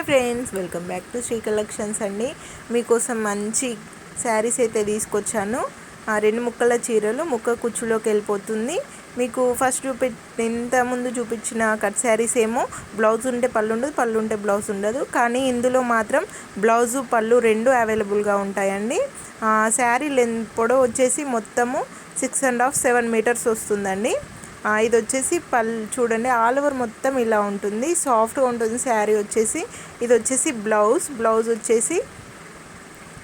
Hi friends welcome back to Sri collections అండి. మీకోసం మంచి శారీస్ అయితే తీసుకొచ్చాను. ఆ రెండు ముక్కల చీరలు ముక్క కుచ్చులోకి వెళ్ళిపోతుంది. మీకు ఫస్ట్ చూపి ఇంత ముందు చూపించిన కట్ శారీస్ ఏమో బ్లౌజ్ ఉంటే పళ్ళు ఉండదు పళ్ళు ఉంటే బ్లౌజ్ ఉండదు. కానీ ఇందులో మాత్రం బ్లౌజు పళ్ళు రెండు అవైలబుల్గా ఉంటాయండి. శారీ లెంత్ పొడవు వచ్చేసి మొత్తము six and half seven metres వస్తుందండి. ఇది వచ్చేసి పల్ చూడండి ఆల్ ఓవర్ మొత్తం ఇలా ఉంటుంది. సాఫ్ట్గా ఉంటుంది శారీ వచ్చేసి. ఇది వచ్చేసి బ్లౌజ్. బ్లౌజ్ వచ్చేసి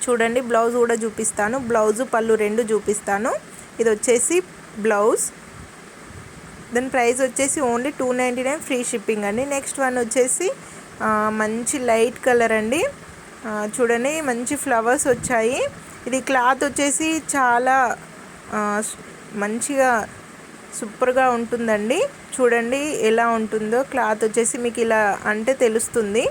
చూడండి బ్లౌజ్ కూడా చూపిస్తాను. బ్లౌజు పళ్ళు రెండు చూపిస్తాను. ఇది వచ్చేసి బ్లౌజ్. దాని ప్రైస్ వచ్చేసి only two ninety nine free shipping అండి. నెక్స్ట్ వన్ వచ్చేసి మంచి లైట్ కలర్ అండి. చూడండి మంచి ఫ్లవర్స్ వచ్చాయి. ఇది క్లాత్ వచ్చేసి చాలా మంచిగా సూపర్గా ఉంటుందండి. చూడండి ఎలా ఉంటుందో. క్లాత్ వచ్చేసి మీకు ఇలా అంటే తెలుస్తుంది.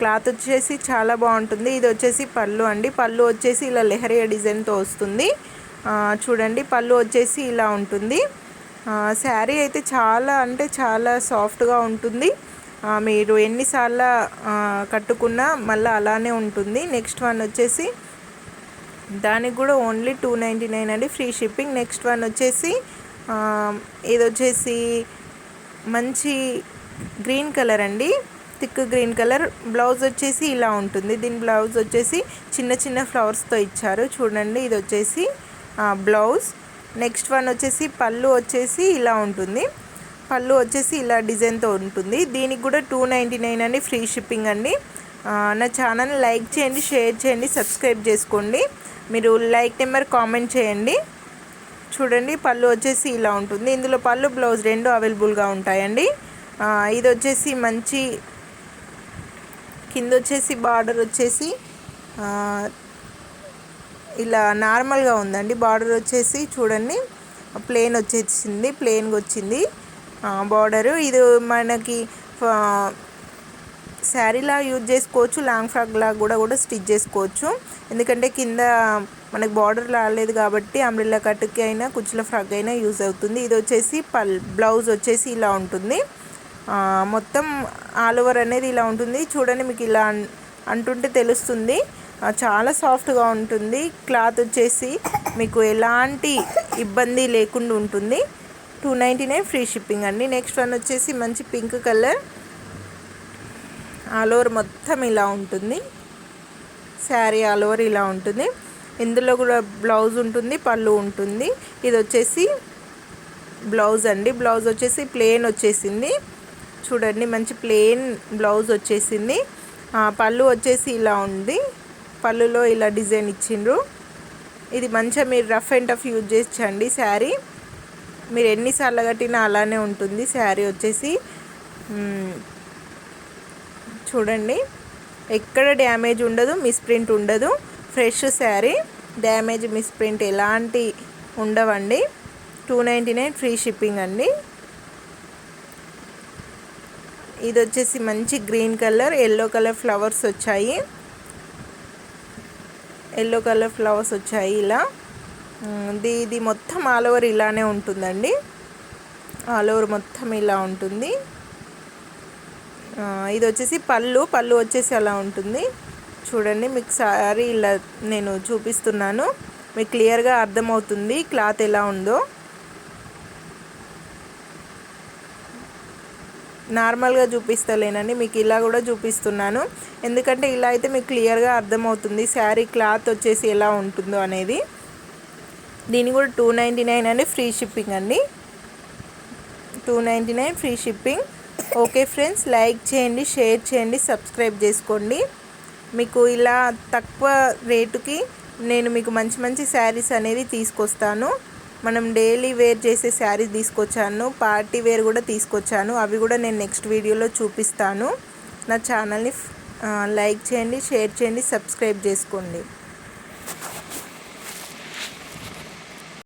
క్లాత్ వచ్చేసి చాలా బాగుంటుంది. ఇది వచ్చేసి పళ్ళు అండి. పళ్ళు వచ్చేసి ఇలా లెహరియా డిజైన్తో వస్తుంది. చూడండి పళ్ళు వచ్చేసి ఇలా ఉంటుంది. శారీ అయితే చాలా అంటే చాలా సాఫ్ట్గా ఉంటుంది. మీరు ఎన్నిసార్లు కట్టుకున్నా మళ్ళీ అలానే ఉంటుంది. నెక్స్ట్ వన్ వచ్చేసి దానికి కూడా ఓన్లీ టూ నైంటీ నైన్ అండి. Free shipping. నెక్స్ట్ వన్ వచ్చేసి ఇది వచ్చేసి మంచి గ్రీన్ కలర్ అండి. Thick green colour. బ్లౌజ్ వచ్చేసి ఇలా ఉంటుంది. దీని బ్లౌజ్ వచ్చేసి చిన్న చిన్న ఫ్లవర్స్తో ఇచ్చారు. చూడండి ఇది వచ్చేసి బ్లౌజ్. నెక్స్ట్ వన్ వచ్చేసి పళ్ళు వచ్చేసి ఇలా ఉంటుంది. పళ్ళు వచ్చేసి ఇలా డిజైన్తో ఉంటుంది. దీనికి కూడా టూ నైంటీ నైన్ అండి. ఫ్రీ షిప్పింగ్ అండి. నా ఛానల్ లైక్ చేయండి షేర్ చేయండి సబ్స్క్రైబ్ చేసుకోండి. మీరు లైక్ నెంబర్ కామెంట్ చేయండి. చూడండి పళ్ళు వచ్చేసి ఇలా ఉంటుంది. ఇందులో పళ్ళు బ్లౌజ్ రెండు అవైలబుల్గా ఉంటాయండి. ఇది వచ్చేసి మంచి కింద వచ్చేసి బార్డర్ వచ్చేసి ఇలా నార్మల్గా ఉందండి. బార్డర్ వచ్చేసి చూడండి ప్లేన్ వచ్చేసింది ప్లేన్గా వచ్చింది బార్డరు. ఇది మనకి శారీలా యూజ్ చేసుకోవచ్చు లాంగ్ ఫ్రాక్లా కూడా కూడా స్టిచ్ చేసుకోవచ్చు. ఎందుకంటే కింద మనకు బార్డర్ రాలేదు కాబట్టి అంబ్రిల్లా కట్టుకి అయినా కుచ్చుల ఫ్రాక్ అయినా యూజ్ అవుతుంది. ఇది వచ్చేసి పల్ బ్లౌజ్ వచ్చేసి ఇలా ఉంటుంది. మొత్తం ఆల్ ఓవర్ అనేది ఇలా ఉంటుంది. చూడండి మీకు ఇలా అంటుంటే తెలుస్తుంది. చాలా సాఫ్ట్గా ఉంటుంది. క్లాత్ వచ్చేసి మీకు ఎలాంటి ఇబ్బంది లేకుండా ఉంటుంది. Two ninety nine free shipping అండి. నెక్స్ట్ వన్ వచ్చేసి మంచి పింక్ కలర్. ఆల్ ఓవర్ మొత్తం ఇలా ఉంటుంది. శారీ ఆల్ ఓవర్ ఇలా ఉంటుంది. ఇందులో కూడా బ్లౌజ్ ఉంటుంది పళ్ళు ఉంటుంది. ఇది వచ్చేసి బ్లౌజ్ అండి. బ్లౌజ్ వచ్చేసి ప్లెయిన్ వచ్చేసింది. చూడండి మంచి ప్లెయిన్ బ్లౌజ్ వచ్చేసింది. పళ్ళు వచ్చేసి ఇలా ఉంది. పళ్ళులో ఇలా డిజైన్ ఇచ్చిండ్రు. ఇది మంచిగా మీరు రఫ్ అండ్ టఫ్ యూజ్ చేసండి శారీ. మీరు ఎన్నిసార్లు కట్టినా అలానే ఉంటుంది శారీ వచ్చేసి. చూడండి. ఎక్కడ డ్యామేజ్ ఉండదు మిస్ప్రింట్ ఉండదు. ఫ్రెష్ శారీ డ్యామేజ్ మిస్ప్రింట్ ఎలాంటి ఉండవండి. Two ninety nine free shipping అండి. ఇది వచ్చేసి మంచి green colour yellow colour flowers వచ్చాయి. ఎల్లో కలర్ ఫ్లవర్స్ వచ్చాయి ఇలా. ఇది ఇది మొత్తం ఆల్ ఓవర్ ఇలానే ఉంటుందండి. ఆల్ ఓవర్ మొత్తం ఇలా ఉంటుంది. ఇది వచ్చేసి పళ్ళు. పళ్ళు వచ్చేసి అలా ఉంటుంది. చూడండి మీకు సారీ ఇలా నేను చూపిస్తున్నాను. మీకు క్లియర్గా అర్థమవుతుంది క్లాత్ ఎలా ఉందో. నార్మల్గా చూపిస్తలేనండి మీకు ఇలా కూడా చూపిస్తున్నాను. ఎందుకంటే ఇలా అయితే మీకు క్లియర్గా అర్థమవుతుంది శారీ క్లాత్ వచ్చేసి ఎలా ఉంటుందో అనేది. దీని కూడా టూ నైంటీ నైన్ అండి ఫ్రీ షిప్పింగ్ అండి. Two ninety nine free shipping. Okay friends like చేయండి షేర్ చేయండి సబ్స్క్రైబ్ చేసుకోండి. మీకు ఇలా తక్కువ రేటుకి నేను మీకు మంచి మంచి శారీస్ అనేది తీసుకొస్తాను. మనం డైలీ వేర్ చేసే శారీస్ తీసుకొచ్చాను పార్టీ వేర్ కూడా తీసుకొచ్చాను. అవి కూడా నేను నెక్స్ట్ వీడియోలో చూపిస్తాను. నా ఛానల్ని లైక్ చేయండి షేర్ చేయండి సబ్స్క్రైబ్ చేసుకోండి.